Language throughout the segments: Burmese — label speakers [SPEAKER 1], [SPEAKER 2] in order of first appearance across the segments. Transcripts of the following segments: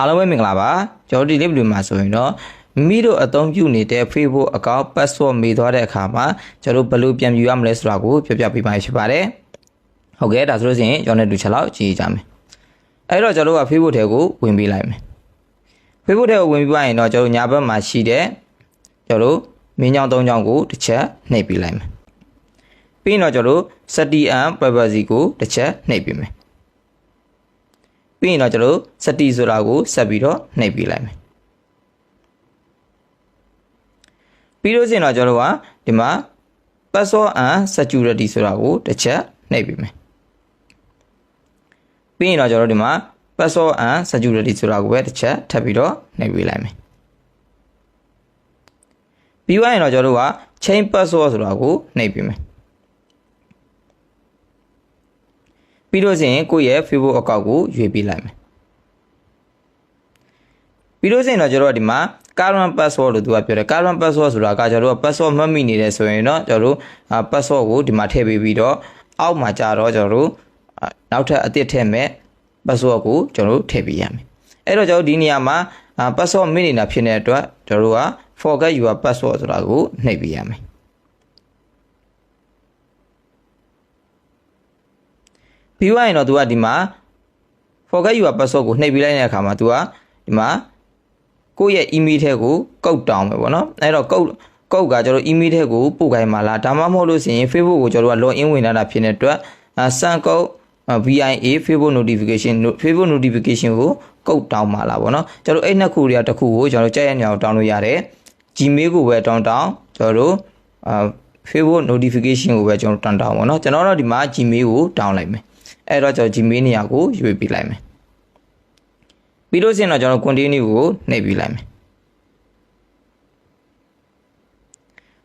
[SPEAKER 1] အားလုံးပဲမင်္ဂလာပါကျွန်တော်ဒီလေးဗီဒီယိုမှာဆိုရင်တော့မိမိတို့အသုံးပြုနေတဲ့ Facebook account password မေးသွားတဲ့အခါမှာကျွန်တော်တို့ဘယ်လိုပြန်ယူရမလဲဆိုတာကိုပြောပြပေးပါဖြစ်ပါတယ်ဟုတ်ကဲ့ဒါဆိုလို့ရှိရင်ကျွန်တော်တို့တစ်ချက်လောက်ကြည့်ကြမယ်အဲ့တော့ကျွန်တော်တို့က Facebook ထဲကိုဝင်ပေးလိုက်မယ် Facebook ထဲကိုဝင်ပြီးပါရင်တော့ကျွန်တော်တို့ညာဘက်မှာရှိတဲ့ကျွန်တော်တို့မင်းကြောင်သုံးကြောင်ကိုတစ်ချက်နှိပ်ပေးလိုက်မယ်ပြီးရင်တော့ကျွန်တော်တို့ setting and privacy ကိုတစ်ချက်နှိပ်ပေးမယ် ပြီးရင်တော့ကျွန်တော်တို့စတီဆိုတာကိုဆက်ပြီးတော့နှိပ်ပြလိုက်မယ်ပြီးလို့ရှိရင်တော့ကျွန်တော်တို့ကဒီမှာ password and security ဆိုတာကိုတစ်ချက်နှိပ်ပြမယ်ပြီးရင်တော့ကျွန်တော်တို့ဒီမှာ password and security ဆိုတာကိုပဲတစ်ချက်ထပ်ပြီးတော့နှိပ်ပြလိုက်မယ်ပြီးသွားရင်တော့ကျွန်တော်တို့က chain password ဆိုတာကိုနှိပ်ပြမယ် ပြီးတော့ဆိုရင်ကိုယ့်ရဲ့ Facebook account ကိုရွေးပေးလိုက်မယ်ပြီးတော့ဆိုရင်တော့ကျွန်တော်တို့ဒီမှာ current password လို့သူကပြောတယ် current password ဆိုတာကကျွန်တော်တို့ password မှတ်မိနေတယ်ဆိုရင်တော့ကျွန်တော်တို့ password ကိုဒီမှာထည့်ပေးပြီးတော့အောက်မှာကြာတော့ကျွန်တော်တို့နောက်ထပ်အသစ်ထည့်မဲ့ password ကိုကျွန်တော်တို့ထည့်ပေးရမယ်အဲ့တော့ကျွန်တော်ဒီနေရာမှာ password မိနေတာဖြစ်တဲ့အတွက်ကျွန်တော်တို့က forget your password ဆိုတာကိုနှိပ်ပေးရမယ် ပြီးသွားရင်တော့ तू ကဒီမှာ forget your password ကိုနှိပ်ပေးလိုက်တဲ့အခါမှာ तू ကဒီမှာကိုယ့်ရဲ့ email ထဲကိုကုတ်တောင်းမယ်ပေါ့နော်အဲ့တော့ကုတ်ကုတ်ကကျွန်တော် email ထဲကိုပို့ခိုင်းမှာလားဒါမှမဟုတ်လို့ရှိရင် Facebook ကိုကျွန်တော်က login ဝင်လာတာဖြစ်တဲ့အတွက်စံကုတ် VIA Facebook notification Facebook notification ကိုကုတ်တောင်းမှာလားပေါ့နော်ကျွန်တော်အဲ့နှစ်ခုတွေကတစ်ခုကိုကျွန်တော်ကြက်ရညောင်တောင်းလို့ရတယ် Gmail ကိုပဲတောင်းတောင်းကျွန်တော်တို့အာ Facebook notification ကိုပဲကျွန်တော်တောင်းတောင်းပါတော့ကျွန်တော်တို့ဒီမှာ Gmail ကိုတောင်းလိုက်မယ် အဲ့တော့ကျွန်တော် Gmail နေရာကိုရွေးပြလိုက်မယ်ပြီးလို့ရှိရင်တော့ကျွန်တော် continue ကိုနှိပ်ပြလိုက်မယ်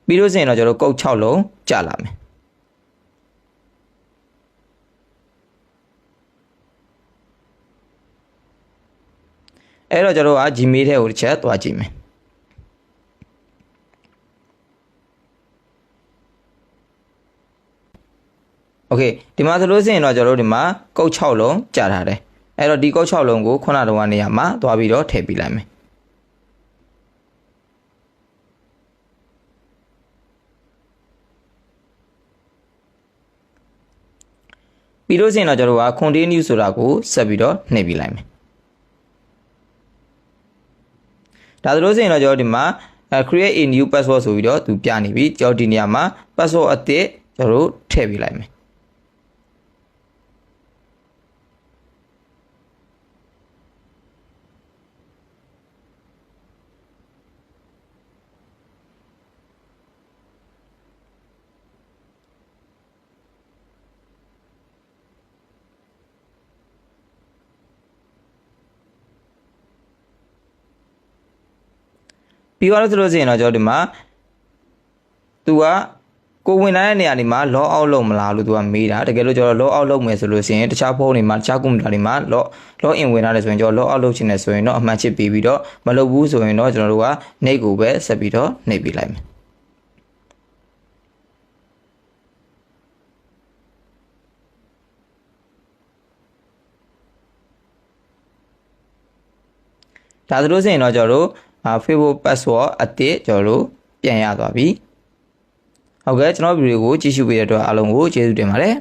[SPEAKER 1] ပြီးလို့ရှိရင်တော့ကျွန်တော်ကုတ်6လုံးကြာလာမယ်အဲ့တော့ကျွန်တော်က Gmail ထဲကိုတစ်ချက်သွားကြည့်မယ် โอเคဒီမှာဆိုလို့ရှိရင်တော့ကျွန်တော်တို့ဒီမှာကုတ်6လုံးကြာထားတယ်အဲ့တော့ဒီကုတ်6လုံးကိုခုနတုန်းကနေရာမှာသွားပြီးတော့ထည့်ပေးလိုက်မယ်ပြီးလို့ရှိရင်တော့ကျွန်တော်တို့က continue ဆိုတာကိုဆက်ပြီးတော့နှိပ်ပြလိုက်မယ်ဒါဆိုလို့ရှိရင်တော့ကျွန်တော်ဒီမှာ create a new password ဆိုပြီးတော့သူပြနေပြီကျွန်တော်ဒီနေရာမှာ password အသစ်ကျွန်တော်တို့ထည့်ပြလိုက်မယ် ပြီးသွားလို့ဆိုလို့ရှိရင်တော့ကျွန်တော်ဒီမှာသူကကိုဝင်လာတဲ့နေရာတွေမှာ log out လုပ်မလားလို့သူကမေးတာတကယ်လို့ကျွန်တော် log out လုပ်မယ်ဆိုလို့ရှိရင်တခြားဖုန်းတွေမှာတခြားကွန်ပျူတာတွေမှာ log log in ဝင်လာတယ်ဆိုရင်ကျွန်တော် log out လုပ်ချင်တယ်ဆိုရင်တော့အမှန်ချစ်ပြီးပြီးတော့မလုပ်ဘူးဆိုရင်တော့ကျွန်တော်တို့ကနေကိုပဲဆက်ပြီးတော့နှိပ်ပေးလိုက်မယ်ဒါဆိုလို့ရှိရင်တော့ကျွန်တော်တို့ Facebook password အသစ်ကျွန်တော်တို့ပြန်ရသွားပြီဟုတ်ကဲ့ကျွန်တော်ဗီဒီယိုကိုကြည့်ရှုပေးတဲ့အတွက်အားလုံးကိုကျေးဇူးတင်ပါတယ်